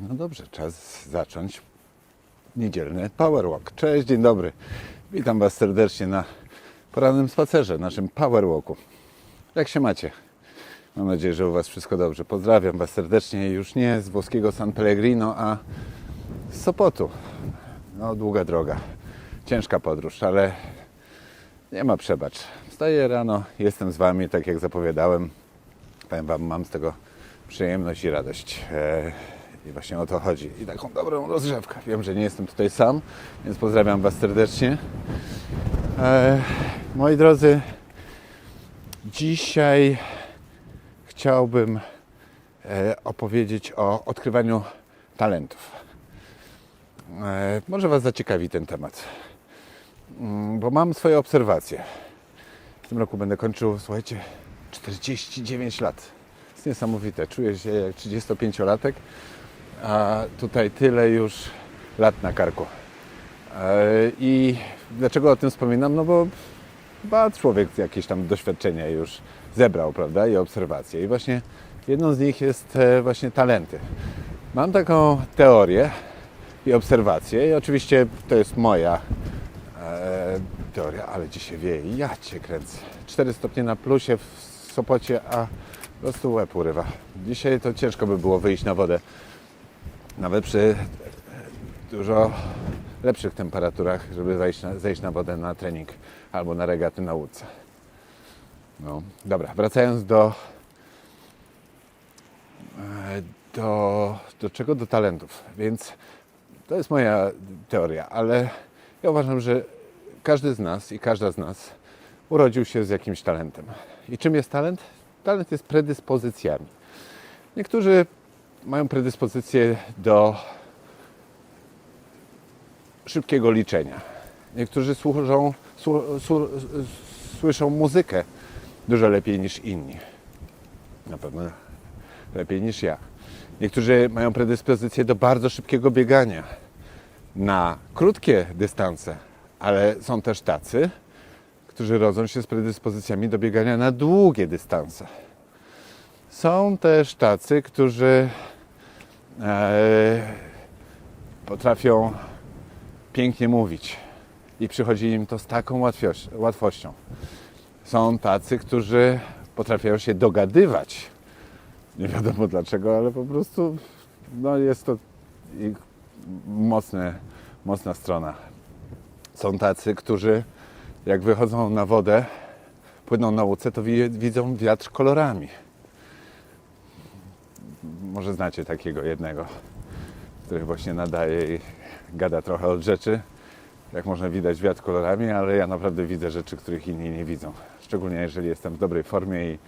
No dobrze, czas zacząć niedzielny Power Walk. Cześć, dzień dobry. Witam Was serdecznie na porannym spacerze, naszym Power Walku. Jak się macie? Mam nadzieję, że u Was wszystko dobrze. Pozdrawiam Was serdecznie już nie z włoskiego San Pellegrino, a z Sopotu. No, długa droga, ciężka podróż, ale nie ma przebacz. Wstaję rano, jestem z Wami, tak jak zapowiadałem. Powiem Wam, mam z tego przyjemność i radość. E, I właśnie o to chodzi. I taką dobrą rozgrzewkę. Wiem, że nie jestem tutaj sam, więc pozdrawiam Was serdecznie. E, moi drodzy, dzisiaj chciałbym e, opowiedzieć o odkrywaniu talentów. E, może Was zaciekawi ten temat, Mm, bo mam swoje obserwacje. W tym roku będę kończył, słuchajcie, 49 lat. jest niesamowite. Czuję się jak 35-latek, a tutaj tyle już lat na karku. E, I dlaczego o tym wspominam? No bo chyba człowiek jakieś tam doświadczenia już zebrał, prawda, i obserwacje. I właśnie jedną z nich jest e, właśnie talenty. Mam taką teorię i obserwację i oczywiście to jest moja e, teoria, ale dzisiaj wieje ja Cię kręcę. 4 stopnie na plusie w Sopocie, a po prostu łeb urywa. Dzisiaj to ciężko by było wyjść na wodę. Nawet przy dużo lepszych temperaturach, żeby zejść na, zejść na wodę na trening albo na regaty na łódce. No, dobra, wracając do, e, do, do czego? Do talentów. Więc to jest moja teoria, ale ja uważam, że każdy z nas i każda z nas urodził się z jakimś talentem. I czym jest talent? Talent jest predyspozycjami. Niektórzy mają predyspozycję do szybkiego liczenia. Niektórzy służą, słu, słyszą muzykę dużo lepiej niż inni. Na pewno lepiej niż ja. Niektórzy mają predyspozycję do bardzo szybkiego biegania na krótkie dystanse, ale są też tacy, którzy rodzą się z predyspozycjami do biegania na długie dystanse. Są też tacy, którzy potrafią pięknie mówić i przychodzi im to z taką łatwością. Są tacy, którzy potrafią się dogadywać. Nie wiadomo dlaczego, ale po prostu no jest to ich mocne, mocna strona. Są tacy, którzy jak wychodzą na wodę, płyną na łódce, to wi- widzą wiatr kolorami. Może znacie takiego jednego, który właśnie nadaje i gada trochę od rzeczy. Jak można widać wiatr kolorami, ale ja naprawdę widzę rzeczy, których inni nie widzą. Szczególnie jeżeli jestem w dobrej formie i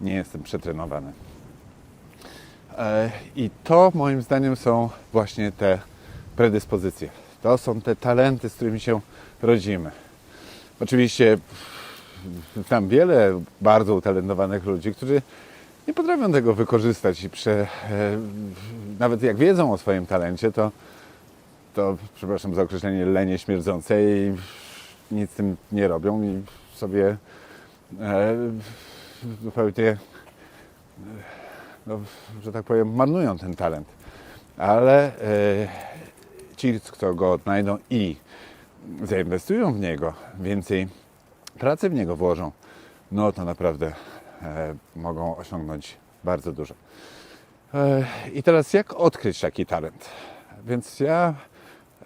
nie jestem przetrenowany. E, I to moim zdaniem są właśnie te predyspozycje. To są te talenty, z którymi się rodzimy. Oczywiście znam wiele bardzo utalentowanych ludzi, którzy nie potrafią tego wykorzystać i prze, e, nawet jak wiedzą o swoim talencie, to, to przepraszam za określenie lenie śmierdzące i nic z tym nie robią i sobie e, zupełnie, e, no, że tak powiem, marnują ten talent. Ale e, ci, kto go odnajdą i zainwestują w niego, więcej pracy w niego włożą, no to naprawdę mogą osiągnąć bardzo dużo. E, I teraz jak odkryć taki talent? Więc ja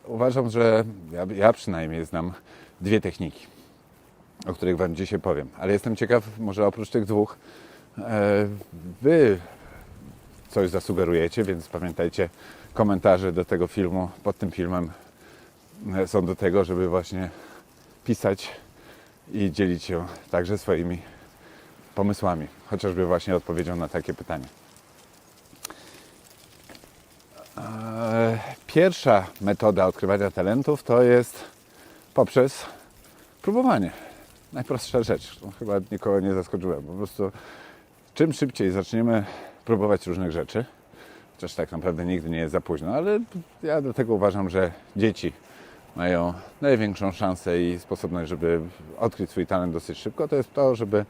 uważam, że ja, ja przynajmniej znam dwie techniki, o których Wam dzisiaj powiem. Ale jestem ciekaw, może oprócz tych dwóch, e, Wy coś zasugerujecie, więc pamiętajcie, komentarze do tego filmu, pod tym filmem e, są do tego, żeby właśnie pisać i dzielić się także swoimi pomysłami, chociażby właśnie odpowiedzią na takie pytanie. E, Pierwsza metoda odkrywania talentów to jest poprzez próbowanie. Najprostsza rzecz. No, chyba nikogo nie zaskoczyłem. Po prostu czym szybciej zaczniemy próbować różnych rzeczy, chociaż tak naprawdę nigdy nie jest za późno, ale ja dlatego uważam, że dzieci mają największą szansę i sposobność, żeby odkryć swój talent dosyć szybko, to jest to, żeby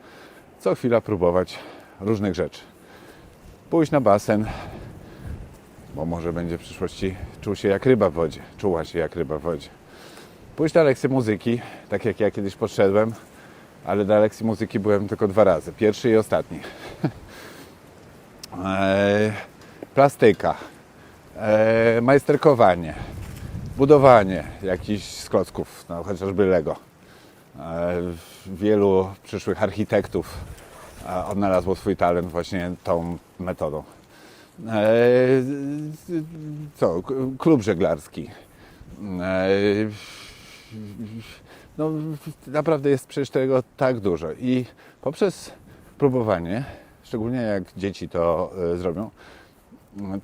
co chwila próbować różnych rzeczy. Pójść na basen, bo może będzie w przyszłości czuł się jak ryba w wodzie, czuła się jak ryba w wodzie. Pójść na lekcję muzyki, tak jak ja kiedyś poszedłem, ale na lekcji muzyki byłem tylko dwa razy, pierwszy i ostatni. Eee, plastyka, eee, majsterkowanie, budowanie jakichś z klocków, no, chociażby Lego. Eee, wielu przyszłych architektów e, odnalazło swój talent właśnie tą metodą. Eee, co, klub żeglarski. No, naprawdę jest przecież tego tak dużo. I poprzez próbowanie, szczególnie jak dzieci to e, zrobią,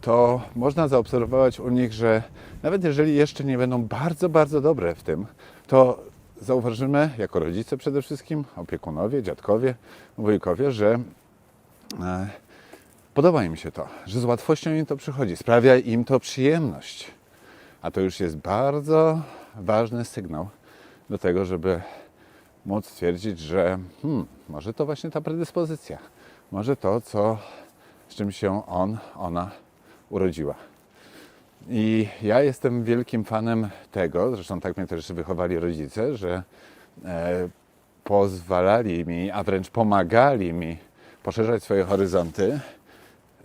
to można zaobserwować u nich, że nawet jeżeli jeszcze nie będą bardzo, bardzo dobre w tym, to zauważymy, jako rodzice przede wszystkim, opiekunowie, dziadkowie, wujkowie, że e, podoba im się to, że z łatwością im to przychodzi, sprawia im to przyjemność. A to już jest bardzo ważny sygnał do tego, żeby móc stwierdzić, że hmm, może to właśnie ta predyspozycja, może to, co, z czym się on, ona urodziła. I ja jestem wielkim fanem tego, zresztą tak mnie też wychowali rodzice, że e, pozwalali mi, a wręcz pomagali mi poszerzać swoje horyzonty,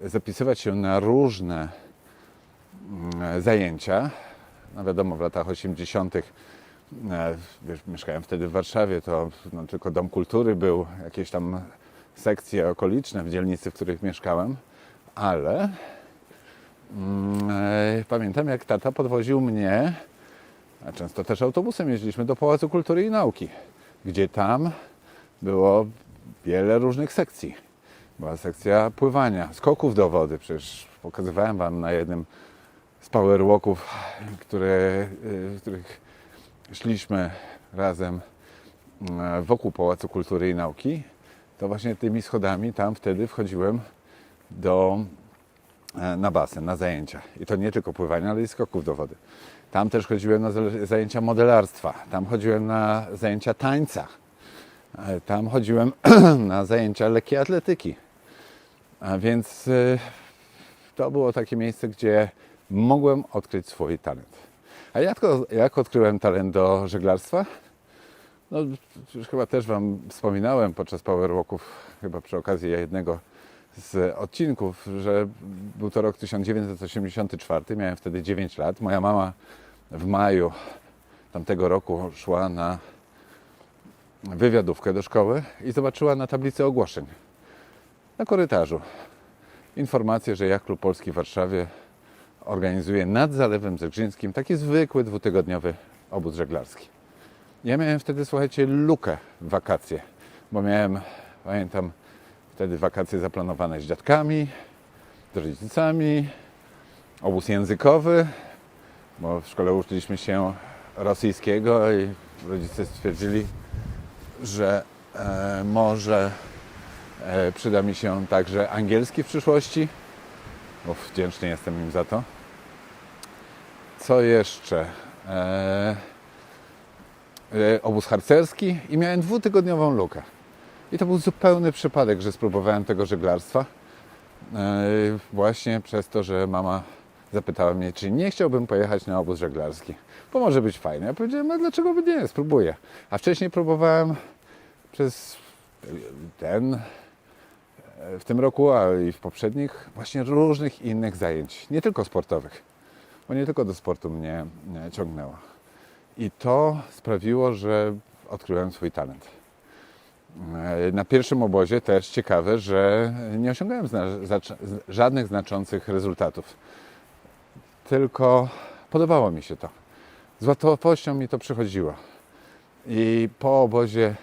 zapisywać się na różne mm, zajęcia. No wiadomo, w latach 80. e, mieszkałem wtedy w Warszawie, to no, tylko Dom Kultury był, jakieś tam sekcje okoliczne w dzielnicy, w których mieszkałem, ale e, pamiętam jak tata podwoził mnie, a często też autobusem jeździliśmy do Pałacu Kultury i Nauki, gdzie tam było wiele różnych sekcji. Była sekcja pływania, skoków do wody. Przecież pokazywałem Wam na jednym z powerwalków, które, y, w których szliśmy razem y, wokół Pałacu Kultury i Nauki. To właśnie tymi schodami tam wtedy wchodziłem do, e, na basen, na zajęcia. I to nie tylko pływania, ale i skoków do wody. Tam też chodziłem na za- zajęcia modelarstwa. Tam chodziłem na zajęcia tańca. E, Tam chodziłem na zajęcia lekkiej atletyki. A więc y, to było takie miejsce, gdzie mogłem odkryć swój talent. A jak, jak odkryłem talent do żeglarstwa? No, już chyba też Wam wspominałem podczas Powerwalków, chyba przy okazji jednego z odcinków, że był to rok 1984, miałem wtedy 9 lat. Moja mama w maju tamtego roku szła na wywiadówkę do szkoły i zobaczyła na tablicy ogłoszeń na korytarzu informację, że Jacht Klub Polski w Warszawie organizuje nad Zalewem Zegrzyńskim taki zwykły dwutygodniowy obóz żeglarski. Ja miałem wtedy, słuchajcie, lukę w wakacje, bo miałem, pamiętam, wtedy wakacje zaplanowane z dziadkami, z rodzicami, obóz językowy, bo w szkole uczyliśmy się rosyjskiego i rodzice stwierdzili, że e, może e, przyda mi się także angielski w przyszłości, bo wdzięczny jestem im za to. Co jeszcze? E, e, obóz harcerski i miałem dwutygodniową lukę. I to był zupełny przypadek, że spróbowałem tego żeglarstwa. E, właśnie przez to, że mama zapytała mnie, czy nie chciałbym pojechać na obóz żeglarski, bo może być fajny. Ja powiedziałem, a dlaczego by nie, spróbuję. A wcześniej próbowałem przez ten, w tym roku, a i w poprzednich, właśnie różnych innych zajęć, nie tylko sportowych, bo nie tylko do sportu mnie e, ciągnęło. I to sprawiło, że odkryłem swój talent. E, Na pierwszym obozie też ciekawe, że nie osiągałem zna- żadnych znaczących rezultatów. Tylko podobało mi się to. Z łatwością mi to przychodziło. I po obozie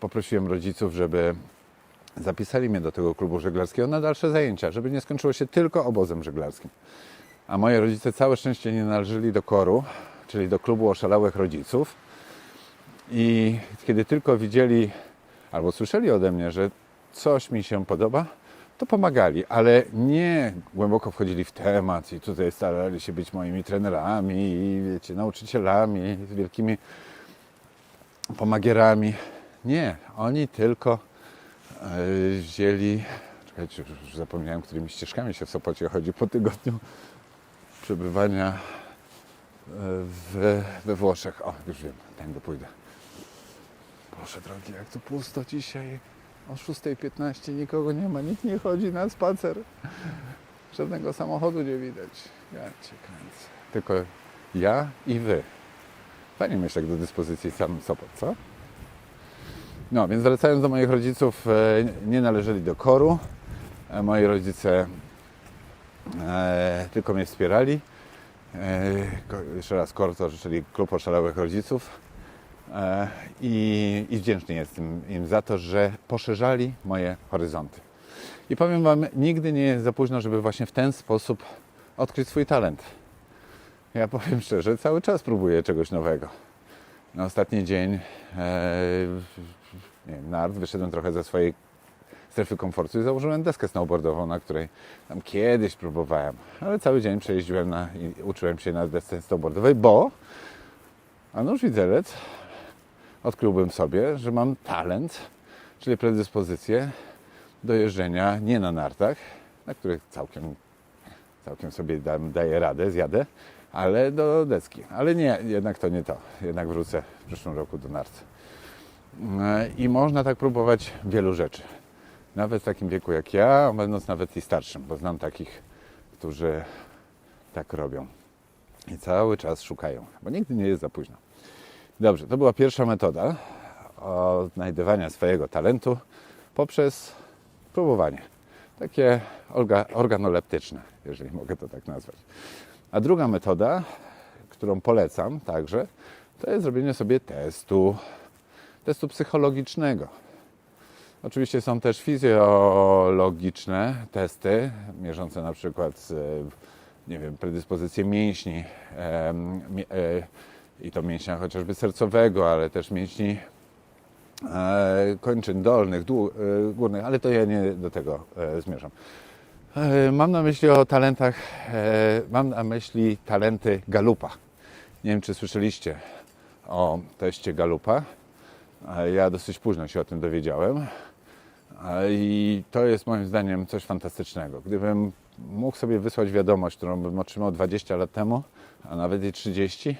poprosiłem rodziców, żeby zapisali mnie do tego klubu żeglarskiego na dalsze zajęcia, żeby nie skończyło się tylko obozem żeglarskim. A moi rodzice całe szczęście nie należeli do koru, czyli do klubu oszalałych rodziców. I kiedy tylko widzieli albo słyszeli ode mnie, że coś mi się podoba, to pomagali, ale nie głęboko wchodzili w temat i tutaj starali się być moimi trenerami i wiecie, nauczycielami, z wielkimi pomagierami. Nie, oni tylko e, wzięli, czekaj, Czekajcie, już, już zapomniałem, którymi ścieżkami się w Sopocie chodzi po tygodniu przebywania e, w, we Włoszech. O, już wiem, tędy pójdę. Boże drogi, jak tu pusto dzisiaj. O 6.15 nikogo nie ma, nikt nie chodzi na spacer. Żadnego samochodu nie widać. Ja cię kręcę. Tylko ja i wy. Fajnie mieć tak do dyspozycji sam Sopot, co? No, więc wracając do moich rodziców, e, nie należeli do koru. E, Moi rodzice e, tylko mnie wspierali. Jeszcze raz KOR to czyli Klub Oszalałych Rodziców. E, I, I wdzięczny jestem im za to, że poszerzali moje horyzonty. I powiem Wam, nigdy nie jest za późno, żeby właśnie w ten sposób odkryć swój talent. Ja powiem szczerze, cały czas próbuję czegoś nowego. Na ostatni dzień e, nie nart, wyszedłem trochę ze swojej strefy komfortu i założyłem deskę snowboardową, na której tam kiedyś próbowałem, ale cały dzień przejeździłem na, i uczyłem się na desce snowboardowej, bo a nóż widelec odkryłbym sobie, że mam talent, czyli predyspozycję do jeżdżenia nie na nartach, na których całkiem, całkiem sobie dam, daję radę, zjadę, ale do deski. Ale nie, jednak to nie to. Jednak wrócę w przyszłym roku do nart. I można tak próbować wielu rzeczy. Nawet w takim wieku jak ja, będąc nawet i starszym, bo znam takich, którzy tak robią. I cały czas szukają, bo nigdy nie jest za późno. Dobrze, to była pierwsza metoda odnajdywania swojego talentu poprzez próbowanie. Takie orga, organoleptyczne, jeżeli mogę to tak nazwać. A druga metoda, którą polecam także, to jest zrobienie sobie testu, testu psychologicznego. Oczywiście są też fizjologiczne testy, mierzące na przykład nie wiem, predyspozycje mięśni e, i to mięśnia chociażby sercowego, ale też mięśni e, kończyn dolnych, dłu- e, górnych, ale to ja nie do tego e, zmierzam. Mam na myśli o talentach, mam na myśli talenty Galupa. Nie wiem, czy słyszeliście o teście Galupa. Ja dosyć późno się o tym dowiedziałem. I to jest moim zdaniem coś fantastycznego. Gdybym mógł sobie wysłać wiadomość, którą bym otrzymał 20 lat temu, a nawet i 30,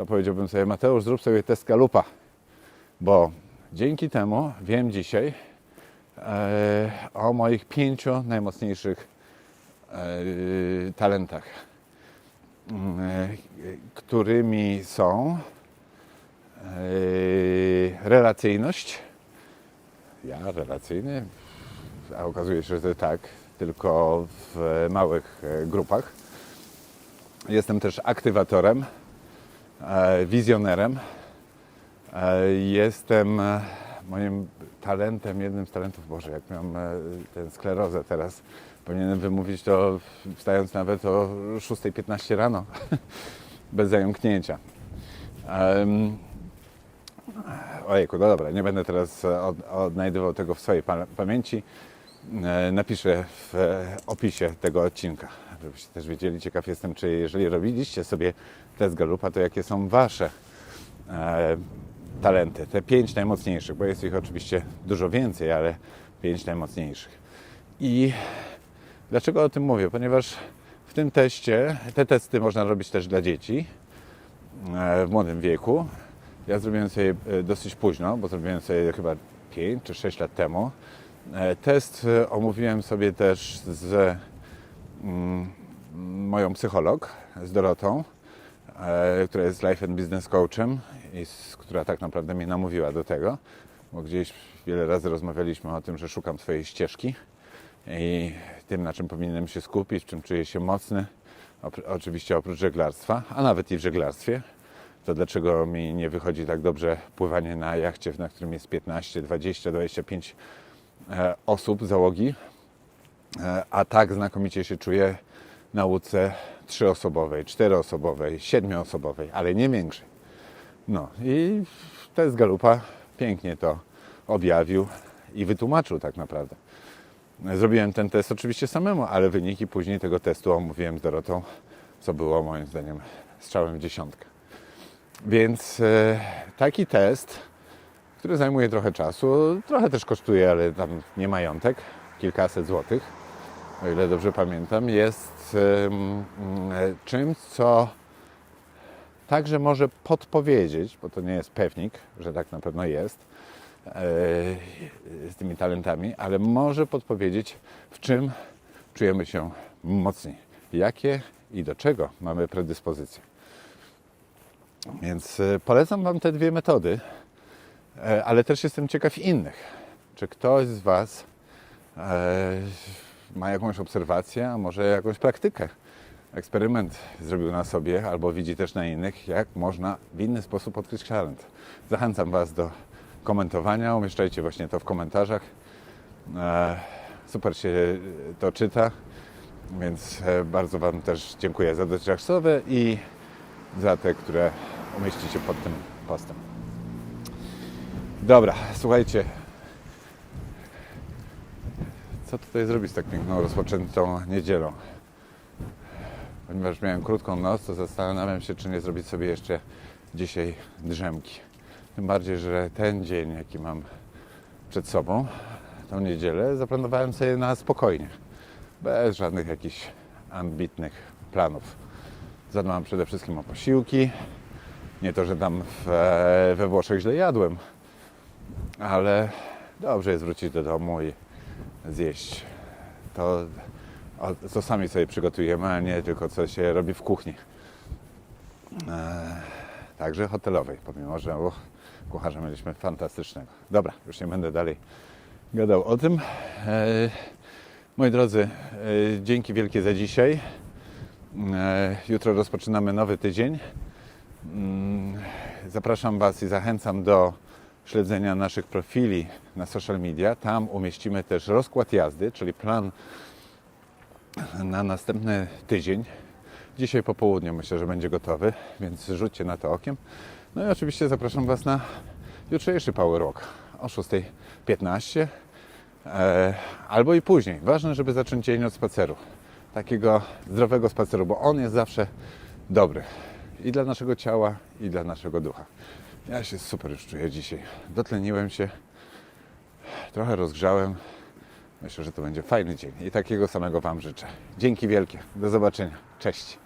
to powiedziałbym sobie, Mateusz, zrób sobie test Galupa. Bo dzięki temu wiem dzisiaj e, o moich pięciu najmocniejszych e, talentach, e, którymi są e, relacyjność. Ja relacyjny, a okazuje się, że tak, tylko w małych e, grupach. Jestem też aktywatorem, wizjonerem. E, Jestem e, moim talentem, jednym z talentów, Boże, jak miałem e, tę sklerozę teraz, powinienem wymówić to wstając nawet o 6.15 rano, bez zająknięcia. Em, Ojejku, no dobra, nie będę teraz e, od, odnajdywał tego w swojej pa- pamięci. E, Napiszę w e, opisie tego odcinka, żebyście też wiedzieli. Ciekaw jestem, czy jeżeli robiliście sobie test Galupa, to jakie są Wasze e, talenty, te pięć najmocniejszych, bo jest ich oczywiście dużo więcej, ale pięć najmocniejszych. I dlaczego o tym mówię? Ponieważ w tym teście, te testy można robić też dla dzieci w młodym wieku. Ja zrobiłem sobie dosyć późno, bo zrobiłem sobie chyba 5 czy 6 lat temu. E, Test e, omówiłem sobie też z mm, moją psycholog, z Dorotą, e, która jest life and business coachem i która tak naprawdę mnie namówiła do tego, bo gdzieś wiele razy rozmawialiśmy o tym, że szukam swojej ścieżki i tym, na czym powinienem się skupić, w czym czuję się mocny, oczywiście oprócz żeglarstwa, a nawet i w żeglarstwie, to dlaczego mi nie wychodzi tak dobrze pływanie na jachcie, na którym jest 15, 20, 25 e, osób załogi, e, a tak znakomicie się czuję na łódce trzyosobowej, czteroosobowej, siedmioosobowej, ale nie większej. No i test Galupa pięknie to objawił i wytłumaczył tak naprawdę. Zrobiłem ten test oczywiście samemu, ale wyniki później tego testu omówiłem z Dorotą, co było moim zdaniem strzałem w dziesiątkę. Więc e, taki test, który zajmuje trochę czasu, trochę też kosztuje, ale tam nie majątek, kilkaset złotych, o ile dobrze pamiętam, jest czymś, co także może podpowiedzieć, bo to nie jest pewnik, że tak na pewno jest, e, z tymi talentami, ale może podpowiedzieć, w czym czujemy się mocni, jakie i do czego mamy predyspozycje. Więc e, polecam Wam te dwie metody, ale też jestem ciekaw innych. Czy ktoś z Was e, ma jakąś obserwację, a może jakąś praktykę? Eksperyment zrobił na sobie, albo widzi też na innych, jak można w inny sposób odkryć talent. Zachęcam Was do komentowania, umieszczajcie właśnie to w komentarzach. E, super się to czyta, więc e, bardzo Wam też dziękuję za dotychczasowe i za te, które umieścicie pod tym postem. Dobra, słuchajcie. Co tutaj zrobić z tak piękną, rozpoczętą niedzielą? Ponieważ miałem krótką noc, to zastanawiam się, czy nie zrobić sobie jeszcze dzisiaj drzemki. Tym bardziej, że ten dzień, jaki mam przed sobą, tą niedzielę, zaplanowałem sobie na spokojnie. Bez żadnych jakichś ambitnych planów. Zadbałem przede wszystkim o posiłki. Nie to, że tam we Włoszech źle jadłem, ale dobrze jest wrócić do domu i zjeść to, co sami sobie przygotujemy, a nie tylko co się robi w kuchni. E, także hotelowej, pomimo że uch, kucharza mieliśmy fantastycznego. Dobra, już nie będę dalej gadał o tym. E, moi drodzy, e, dzięki wielkie za dzisiaj. E, Jutro rozpoczynamy nowy tydzień. Mm, Zapraszam Was i zachęcam do śledzenia naszych profili na social media. Tam umieścimy też rozkład jazdy, czyli plan na następny tydzień. Dzisiaj po południu myślę, że będzie gotowy, więc rzućcie na to okiem. No i oczywiście zapraszam Was na jutrzejszy Power Walk o 6.15 e, albo i później. Ważne, żeby zacząć dzień od spaceru. Takiego zdrowego spaceru, bo on jest zawsze dobry i dla naszego ciała, i dla naszego ducha. Ja się super już czuję dzisiaj. Dotleniłem się, trochę rozgrzałem. Myślę, że to będzie fajny dzień i takiego samego Wam życzę. Dzięki wielkie. Do zobaczenia. Cześć.